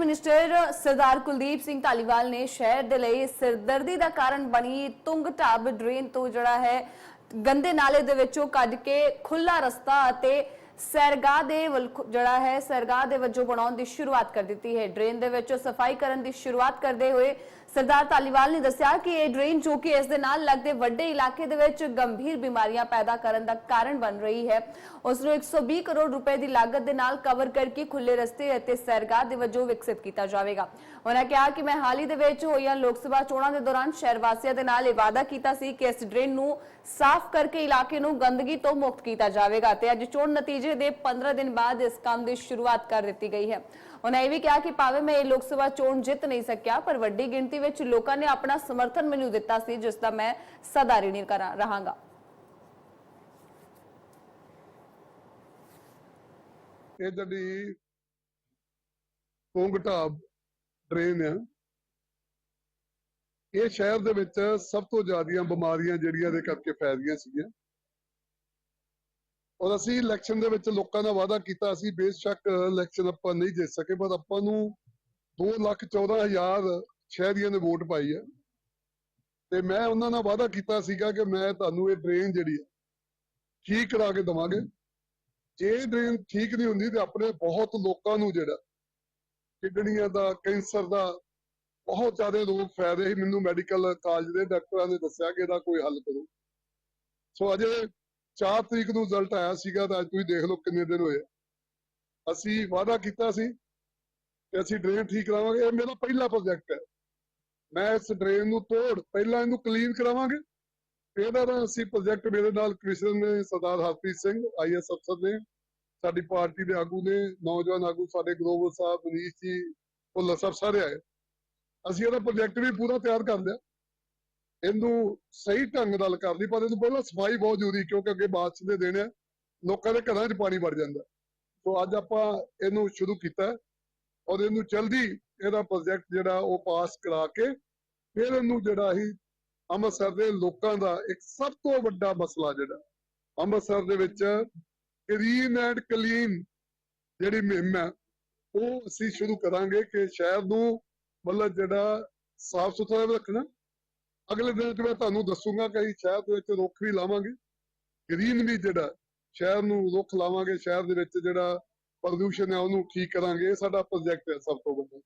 Minister Sardar Kuldeep Singh Dhaliwal ਨੇ ਸ਼ਹਿਰ ਦੇ ਲਈ ਸਿਰਦਰਦੀ ਦਾ ਕਾਰਨ ਬਣੀ ਤੁੰਗ ਢਾਬ ਡਰੇਨ ਤੋਂ ਜਿਹੜਾ ਹੈ, ਗੰਦੇ ਨਾਲੇ ਦੇ ਵਿੱਚੋਂ ਕੱਢ ਕੇ ਖੁੱਲਾ ਰਸਤਾ ਅਤੇ ਸੈਰਗਾਹ ਦੇ ਜਿਹੜਾ ਹੈ, ਸੈਰਗਾਹ ਦੇ ਵਜੋਂ ਬਣਾਉਣ ਦੀ ਸ਼ੁਰੂਆਤ ਕਰ ਦਿੱਤੀ ਹੈ। ਡਰੇਨ ਦੇ ਵਿੱਚੋਂ ਸਫ਼ਾਈ ਕਰਨ ਦੀ ਸ਼ੁਰੂਆਤ ਕਰਦੇ ਹੋਏ ਸਰਦਾਰ ਧਾਲੀਵਾਲ ਨੇ ਦੱਸਿਆ ਕਿ ਇਹ ਡਰੇਨ ਜੋ ਕਿ ਇਸ ਦੇ ਨਾਲ ਲੱਗਦੇ ਵੱਡੇ ਇਲਾਕੇ ਦੇ ਵਿੱਚ ਗੰਭੀਰ ਬਿਮਾਰੀਆਂ ਪੈਦਾ ਕਰਨ ਦਾ ਕਾਰਨ ਬਣ ਰਹੀ ਹੈ। ਉਸ ਨੂੰ 120 ਕਰੋੜ ਰੁਪਏ ਦੀ ਲਾਗਤ ਦੇ ਨਾਲ ਕਵਰ ਕਰਕੇ ਖੁੱਲੇ ਰਸਤੇ ਅਤੇ ਸੈਰਗਾਹ ਦੇ ਵਜੋਂ ਵਿਕਸਿਤ ਕੀਤਾ ਜਾਵੇਗਾ। ਉਹਨਾਂ ਕਿਹਾ ਕਿ ਮੈਂ ਹਾਲ ਹੀ ਦੇ ਵਿੱਚ ਹੋਈਆਂ ਲੋਕ ਸਭਾ ਚੋਣਾਂ ਦੇ ਦੌਰਾਨ ਸ਼ਹਿਰ ਵਾਸੀਆਂ ਦੇ ਨਾਲ ਇਹ ਵਾਅਦਾ ਕੀਤਾ ਸੀ ਕਿ ਇਸ ਡਰੇਨ ਨੂੰ ਸਾਫ਼ ਕਰਕੇ ਇਲਾਕੇ ਨੂੰ ਗੰਦਗੀ ਤੋਂ ਮੁਕਤ ਕੀਤਾ ਜਾਵੇਗਾ ਤੇ ਅੱਜ ਚੋਣ ਨਤੀਜੇ ਦੇ 15 ਦਿਨ ਬਾਅਦ ਇਸ ਕੰਮ ਦੀ ਸ਼ੁਰੂਆਤ ਕਰ ਦਿੱਤੀ ਗਈ ਹੈ। ਉਹਨਾਂ ਇਹ ਵੀ ਕਿਹਾ ਕਿ ਭਾਵੇਂ ਮੈਂ ਇਹ ਲੋਕ ਸਭਾ ਚੋਣ ਜਿੱਤ ਨਹੀਂ ਸਕਿਆ, ਪਰ ਵੱਡੀ ਗਿਣਤੀ ਵਿੱਚ ਲੋਕਾਂ ਨੇ ਆਪਣਾ ਸਮਰਥਨ ਮੈਨੂੰ ਦਿੱਤਾ ਸੀ, ਜਿਸ ਦਾ ਮੈਂ ਸਦਾ ਰਿਣੀ ਰਹਾਂਗਾ। ਇਹ ਜਿਹੜੀ ਪੁੰਗ ਢਾਬ ਆ, ਇਹ ਸ਼ਹਿਰ ਦੇ ਵਿੱਚ ਸਭ ਤੋਂ ਜ਼ਿਆਦੀਆਂ ਬਿਮਾਰੀਆਂ ਜਿਹੜੀਆਂ ਦੇ ਕਰਕੇ ਫੈਲੀਆਂ ਸੀਗੀਆਂ। ਔਰ ਅਸੀਂ ਇਲੈਕਸ਼ਨ ਦੇ ਵਿੱਚ ਲੋਕਾਂ ਦਾ ਵਾਅਦਾ ਕੀਤਾ ਸੀ ਬੇਸ਼ੱਕ ਇਲੈਕਸ਼ਨ ਆਪਾਂ ਨਹੀਂ ਜਿੱਤ ਸਕੇ ਪਰ ਆਪਾਂ ਨੂੰ 2 ਲੱਖ 14 ਸ਼ਹਿਰੀਆਂ ਨੇ ਵੋਟ ਪਾਈ ਹੈ। ਤੇ ਮੈਂ ਉਹਨਾਂ ਨਾਲ ਵਾਅਦਾ ਕੀਤਾ ਸੀਗਾ ਕਿ ਮੈਂ ਤੁਹਾਨੂੰ ਇਹ ਡਰੇਨ ਜਿਹੜੀ ਹੈ, ਠੀਕ ਕਰਾ ਕੇ ਦਵਾਂਗੇ। ਜੇ ਡਰੇਨ ਠੀਕ ਨਹੀਂ ਹੁੰਦੀ ਤੇ ਆਪਣੇ ਬਹੁਤ ਲੋਕਾਂ ਨੂੰ ਜਿਹੜਾ ਕਿਡਨੀਆਂ ਦਾ, ਕੈਂਸਰ ਦਾ ਬਹੁਤ ਜ਼ਿਆਦਾ ਰੋਗ ਫੈਲ ਰਹੇ ਮੈਨੂੰ ਮੈਡੀਕਲ ਕਾਲਜ ਦੇ ਡਾਕਟਰਾਂ ਨੇ ਦੱਸਿਆ ਕਿ ਇਹਦਾ ਕੋਈ ਹੱਲ ਕਰੋ। ਸੋ ਅਜੇ 4 ਤਰੀਕ ਨੂੰ ਰਿਜ਼ਲਟ ਆਇਆ ਸੀਗਾ ਤਾਂ ਅੱਜ ਤੁਸੀਂ ਦੇਖ ਲਓ ਕਿੰਨੇ ਦਿਨ ਹੋਏ ਅਸੀਂ ਵਾਅਦਾ ਕੀਤਾ ਸੀ ਕਿ ਅਸੀਂ ਡਰੇਨ ਠੀਕ ਕਰਾਵਾਂਗੇ। ਇਹ ਮੇਰਾ ਪਹਿਲਾ ਪ੍ਰੋਜੈਕਟ ਹੈ। ਮੈਂ ਇਸ ਡਰੇਨ ਨੂੰ ਤੋੜ, ਪਹਿਲਾਂ ਇਹਨੂੰ ਕਲੀਨ ਕਰਾਵਾਂਗੇ। ਇਹਦਾ ਤਾਂ ਅਸੀਂ ਪ੍ਰੋਜੈਕਟ ਮੇਰੇ ਨਾਲ ਕ੍ਰਿਸ਼ਨ ਨੇ, ਸਰਦਾਰ ਹਰਪ੍ਰੀਤ ਸਿੰਘ ਆਈਐਸ ਅਫਸਰ ਨੇ, ਸਾਡੀ ਪਾਰਟੀ ਦੇ ਆਗੂ ਨੇ, ਨੌਜਵਾਨ ਆਗੂ ਸਾਡੇ ਗਲੋਬਲ ਸਾਹਿਬ, ਮਨੀਸ਼ ਜੀ ਭੁੱਲਰ ਸਾਹਿਬ ਸਾਰੇ ਆਏ। ਅਸੀਂ ਇਹਦਾ ਪ੍ਰੋਜੈਕਟ ਵੀ ਪੂਰਾ ਤਿਆਰ ਕਰ ਲਿਆ। ਇਹਨੂੰ ਸਹੀ ਢੰਗ ਨਾਲ ਕਰ ਲਈ, ਪਰ ਇਹਨੂੰ ਪਹਿਲਾਂ ਸਫ਼ਾਈ ਬਹੁਤ ਜ਼ਰੂਰੀ, ਕਿਉਂਕਿ ਅੱਗੇ ਬਾਰਿਸ਼ ਦੇ ਦਿਨ ਆ, ਲੋਕਾਂ ਦੇ ਘਰਾਂ 'ਚ ਪਾਣੀ ਵੜ ਜਾਂਦਾ। ਸੋ ਅੱਜ ਆਪਾਂ ਇਹਨੂੰ ਸ਼ੁਰੂ ਕੀਤਾ ਔਰ ਇਹਨੂੰ ਜਲਦੀ ਇਹਦਾ ਪ੍ਰੋਜੈਕਟ ਜਿਹੜਾ ਉਹ ਪਾਸ ਕਰਾ ਕੇ ਫਿਰ ਇਹਨੂੰ ਜਿਹੜਾ ਹੀ ਅੰਮ੍ਰਿਤਸਰ ਦੇ ਲੋਕਾਂ ਦਾ ਇੱਕ ਸਭ ਤੋਂ ਵੱਡਾ ਮਸਲਾ ਜਿਹੜਾ, ਅੰਮ੍ਰਿਤਸਰ ਦੇ ਵਿੱਚ ਕਲੀਨ ਐਂਡ ਕਲੀਨ ਜਿਹੜੀ ਮੁਹਿੰਮ ਹੈ, ਉਹ ਅਸੀਂ ਸ਼ੁਰੂ ਕਰਾਂਗੇ ਕਿ ਸ਼ਹਿਰ ਨੂੰ ਮਤਲਬ ਜਿਹੜਾ ਸਾਫ਼ ਸੁਥਰਾ ਵੀ ਰੱਖਣਾ ਅਗਲੇ ਦਿਨ ਚ ਮੈਂ ਤੁਹਾਨੂੰ ਦੱਸੂਗਾ ਕਿ ਅਸੀਂ ਸ਼ਹਿਰ ਦੇ ਵਿੱਚ ਰੁੱਖ ਵੀ ਲਾਵਾਂਗੇ। ਗ੍ਰੀਨ ਵੀ ਜਿਹੜਾ ਸ਼ਹਿਰ ਨੂੰ ਰੁੱਖ ਲਾਵਾਂਗੇ, ਸ਼ਹਿਰ ਦੇ ਵਿੱਚ ਜਿਹੜਾ ਪ੍ਰਦੂਸ਼ਣ ਹੈ ਉਹਨੂੰ ਠੀਕ ਕਰਾਂਗੇ। ਇਹ ਸਾਡਾ ਪ੍ਰੋਜੈਕਟ ਹੈ ਸਭ ਤੋਂ ਵੱਡਾ।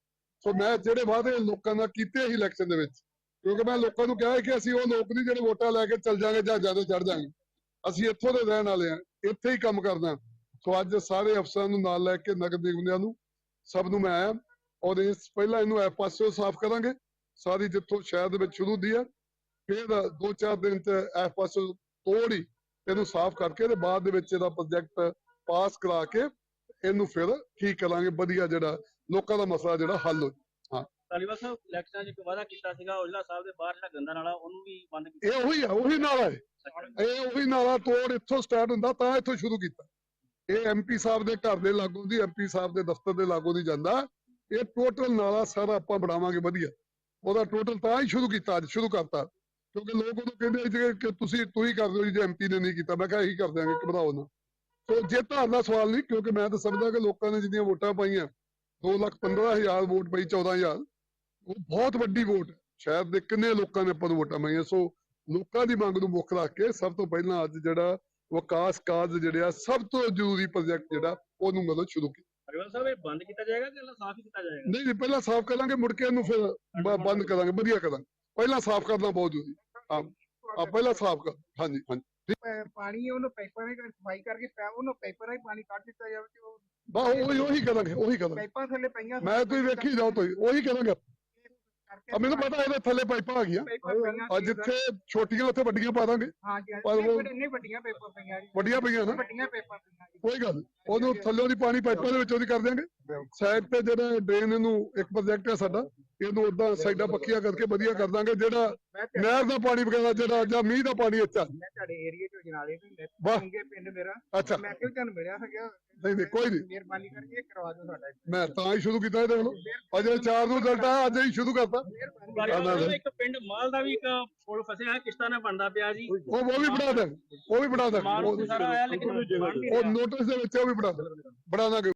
ਸੋ ਮੈਂ ਜਿਹੜੇ ਵਾਅਦੇ ਲੋਕਾਂ ਨਾਲ ਕੀਤੇ ਸੀ ਇਲੈਕਸ਼ਨ ਦੇ ਵਿੱਚ, ਕਿਉਂਕਿ ਮੈਂ ਲੋਕਾਂ ਨੂੰ ਕਿਹਾ ਕਿ ਅਸੀਂ ਉਹ ਲੋਕ ਨਹੀਂ ਜਿਹੜੇ ਵੋਟਾਂ ਲੈ ਕੇ ਚੱਲ ਜਾਾਂਗੇ ਜਾਂ ਜ਼ਿਆਦਾ ਚੜ ਜਾਾਂਗੇ ਅਸੀਂ ਇੱਥੋਂ ਦੇ ਰਹਿਣ ਵਾਲੇ ਆ ਇੱਥੇ ਹੀ ਕੰਮ ਕਰਨਾ। ਸੋ ਅੱਜ ਸਾਰੇ ਅਫਸਰਾਂ ਨੂੰ ਨਾਲ ਲੈ ਕੇ, ਨਗਰ ਨਿਗਮਾਂ ਨੂੰ, ਸਭ ਨੂੰ ਮੈਂ ਆਇਆ। ਔਰ ਇਸ ਪਹਿਲਾਂ ਇਹਨੂੰ ਇਹ ਪਾਸਿਓਂ ਸਾਫ਼ ਕਰਾਂਗੇ। ਸਾਰੀ ਜਿੱਥੋਂ ਸ਼ਹਿਰ ਦੇ ਵਿੱਚ ਸ਼ੁਰੂ ਹੁੰਦੀ ਹੈ ਫਿਰ ਦੋ ਚਾਰ ਦਿਨ ਚ ਇਹ ਪਾਸਿਓਂ ਤੋੜ ਹੀ ਇਹਨੂੰ ਸਾਫ਼ ਕਰਕੇ ਤੇ ਬਾਅਦ ਦੇ ਵਿੱਚ ਇਹਦਾ ਪ੍ਰੋਜੈਕਟ ਪਾਸ ਕਰਾ ਕੇ ਇਹਨੂੰ ਫਿਰ ਠੀਕ ਕਰਾਂਗੇ ਵਧੀਆ ਜਿਹੜਾ ਲੋਕਾਂ ਦਾ ਮਸਲਾ ਜਿਹੜਾ ਹੱਲ ਹੋ ਜਾਏ। ਤਾਲੀਬਾਨ ਸਾਹਿਬ ਇਲੈਕਸ਼ਨਾਂ 'ਚ ਇੱਕ ਵਾਅਦਾ ਕੀਤਾ ਸੀਗਾ ਔਜਲਾ ਸਾਹਿਬ ਦੇ ਬਾਹਰ ਜਿਹੜਾ ਗੰਦਾ ਨਾਲਾ ਉਹਨੂੰ ਵੀ ਬੰਦ ਕੀਤਾ। ਇਹ ਉਹੀ ਆ ਉਹੀ ਨਾਲਾ ਹੈ। ਇਹ ਉਹੀ ਨਾਲਾ ਤੋੜ ਇੱਥੋਂ ਸਟਾਰਟ ਹੁੰਦਾ ਤਾਂ ਇੱਥੋਂ ਸ਼ੁਰੂ ਕੀਤਾ। ਇਹ ਐਮਪੀ ਸਾਹਿਬ ਦੇ ਘਰ ਦੇ ਲਾਗੋਂ ਦੀ ਐਮਪੀ ਸਾਹਿਬ ਦੇ ਦਫ਼ਤਰ ਦੇ ਲਾਗੋਂ ਦੀ ਜਾਂਦਾ। ਇਹ ਟੋਟਲ ਨਾਲਾ ਸਾਰਾ ਆਪਾਂ ਬਣਾਵਾਂਗੇ ਵਧੀਆ। ਉਹਦਾ ਟੋਟਲ ਤਾਂ ਹੀ ਸ਼ੁਰੂ ਕੀਤਾ ਅੱਜ ਸ਼ੁਰੂ ਕਰਤਾ। ਕਿਉਂਕਿ ਲੋਕ ਉਹਨੂੰ ਕਹਿੰਦੇ ਸੀ ਕਿ ਤੁਸੀਂ ਤੂੰ ਹੀ ਕਰ ਦਿਓ ਜੀ ਐਮਪੀ ਨੇ ਨਹੀਂ ਕੀਤਾ। ਮੈਂ ਕਿਹਾ ਇਹੀ ਕਰ ਦਿਆਂਗੇ ਘਬਰਾਓ ਨਾ। ਸੋ ਜੇ ਦਾ ਸਵਾਲ ਨਹੀਂ ਕਿਉਂਕਿ ਮੈਂ ਤਾਂ ਸਮਝਦਾ ਕਿ ਲੋਕਾਂ ਨੇ ਜਿੰਨੀਆਂ ਵੋਟਾਂ ਪਾਈਆਂ 2 ਲੱਖ 15 ਹਜ਼ਾਰ ਵੋਟ ਪਈ 14000 ਉਹ ਬਹੁਤ ਵੱਡੀ ਵੋਟ ਹੈ। ਸ਼ਹਿਰ ਦੇ ਕਿੰਨੇ ਲੋਕਾਂ ਨੇ ਆਪਾਂ ਨੂੰ ਵੋਟਾਂ ਪਾਈਆਂ। ਸੋ ਲੋਕਾਂ ਦੀ ਮੰਗ ਨੂੰ ਮੁੱਖ ਰੱਖ ਕੇ ਸਭ ਤੋਂ ਪਹਿਲਾਂ ਅੱਜ ਜਿਹੜਾ ਵਿਕਾਸ ਕਾਰਜ ਜਿਹੜੇ ਸਭ ਤੋਂ ਜ਼ਰੂਰੀ ਪ੍ਰੋਜੈਕਟ ਜਿਹੜਾ ਉਹਨੂੰ ਮਤਲਬ ਸ਼ੁਰੂ ਕੀਤਾ। ਤਾਲੀਬਾਨ ਸਾਹਿਬ ਇਹ ਬੰਦ ਕੀਤਾ ਜਾਏਗਾ ਕਿ ਇਹਨੂੰ ਸਾਫ਼ ਕੀਤਾ ਜਾਏਗਾ? ਨਹੀਂ ਜੀ ਪਹਿਲਾਂ ਸਾਫ਼ ਕਰਾਂਗੇ ਮੁੜ ਕੇ ਇਹਨੂੰ ਫਿਰ ਬੰਦ ਕਰਾਂਗੇ ਵਧੀਆ ਕਰਾਂਗੇ। ਪਹਿਲਾਂ ਸਾਫ਼ ਕਰਨਾ ਬਹੁਤ ਜ਼ਰੂਰੀ ਆ ਪਹਿਲਾਂ ਸਾਫ਼ ਕਰ ਹਾਂਜੀ ਹਾਂਜੀ। ਪੈ- ਪਾਣੀ ਉਹਨੂੰ ਪਾਈਪਾਂ ਨਾਲ ਸਫ਼ਾਈ ਕਰਕੇ ਪੈ- ਉਹਨੂੰ ਪਾਈਪਾਂ ਨਾਲ ਹੀ ਪਾਣੀ ਕੱਢ ਦਿੱਤਾ ਜਾਵੇ ਤੇ ਉਹ ਬਾ ਉਹੀ ਉਹੀ ਕਰਾਂਗੇ ਉਹੀ ਕਰਾਂਗੇ। ਪਾਈਪਾਂ ਥੱਲੇ ਪਈਆਂ ਮੈਂ ਤੁਸੀਂ ਵੇਖੀ ਜਾਓ ਤੁਸੀਂ ਉਹੀ ਕਰਾਂਗੇ। ਕਰਕੇ ਆ ਮੈਨੂੰ ਪਤਾ ਇਹਦੇ ਥੱਲੇ ਪਾਈਪਾਂ ਆ ਗਈਆਂ। ਪਾਈਪਾਂ ਪਈਆਂ ਆ ਸੀ ਜਿੱਥੇ ਛੋਟੀਆਂ ਉੱਥੇ ਵੱਡੀਆਂ ਪਾ ਦਾਂਗੇ। ਹਾਂ ਜੀ ਪਰ ਉਹ- ਇੰਨੀ ਵੱਡੀਆਂ ਪਾਈਪਾਂ ਪਈਆਂ ਜੀ। ਵੱਡੀਆਂ ਪਈਆਂ ਨਾ। ਵੱਡੀਆਂ ਪਾਈਪਾਂ ਪਈਆਂ ਜੀ। ਕੋਈ ਗੱਲ ਨੀ। ਉਹਨੂੰ ਥੱਲੇ ਦੀ ਪਾਣੀ ਪਾਈਪਾਂ ਦੇ ਵਿੱਚੋਂ ਦੀ ਕਰ ਦਿਆਂਗੇ। ਸਾਈਡ ਤੇ ਜਿਹੜਾ ਡਰੇਨ ਨੂੰ ਇੱਕ ਪ੍ਰੋਜੈਕਟ ਹੈ ਸਾਡਾ ਇਹਨੂੰ ਉਦਾਂ ਸਾਈਡਾਂ ਪੱਕੀਆਂ ਕਰਕੇ ਵਧੀਆ ਕਰ ਦਾਂਗੇ ਜਿਹੜਾ ਨਹਿਰ ਦਾ ਪਾਣੀ ਵਗੈਰਾ ਜਿਹੜਾ ਜਾਂ ਮੀਂਹ ਦਾ ਪਾਣੀ ਅੱਛਾ ਮੈਂ ਤੁਹਾਡੇ ਏਰੀਆ ਚੋਂ ਜਨਾਲੇ ਤੋਂ। ਮੰਗੇ ਪਿੰਡ ਮੇਰਾ। ਅੱਛਾ। ਮੈਂ ਕਿਹਾ ਤੁਹਾਨੂੰ ਮਿਲਿਆ ਸੀਗਾ ਨਹੀਂ ਨਹੀਂ ਕੋਈ ਨਹੀਂ। ਮਿਹਰਬਾਨੀ ਕਰਕੇ ਇਹ ਕਰਵਾ ਦਿਓ ਸਾਡਾ ਮੈਂ ਤਾਂ ਹੀ ਸ਼ੁਰੂ ਕੀਤਾ ਇਹ ਦੇਖ ਲਓ। ਅਜੇ 4 ਨੂੰ ਰਿਜ਼ਲਟ ਅੱਜ ਹੀ ਸ਼ੁਰੂ ਕਰਤਾ। ਇੱਕ ਪਿੰਡ ਮਾਲ ਦਾ ਵੀ ਇੱਕ ਪੁਲ ਫਸਿਆ ਹੈ ਕਿਸ਼ਤਾਂ ਨਾਲ ਬਣਦਾ ਪਿਆ ਜੀ। ਉਹ ਉਹ ਵੀ ਬਣਾ ਦੇ ਉਹ ਵੀ ਬਣਾ ਦੇ ਮਾਲ ਸਾਰਾ ਆਇਆ ਲੇਕਿਨ ਉਹ ਨੋਟਿਸ ਦੇ ਵਿੱਚ ਉਹ ਵੀ ਬਣਾ ਦੇ ਬਣਾ ਦਾਂਗੇ।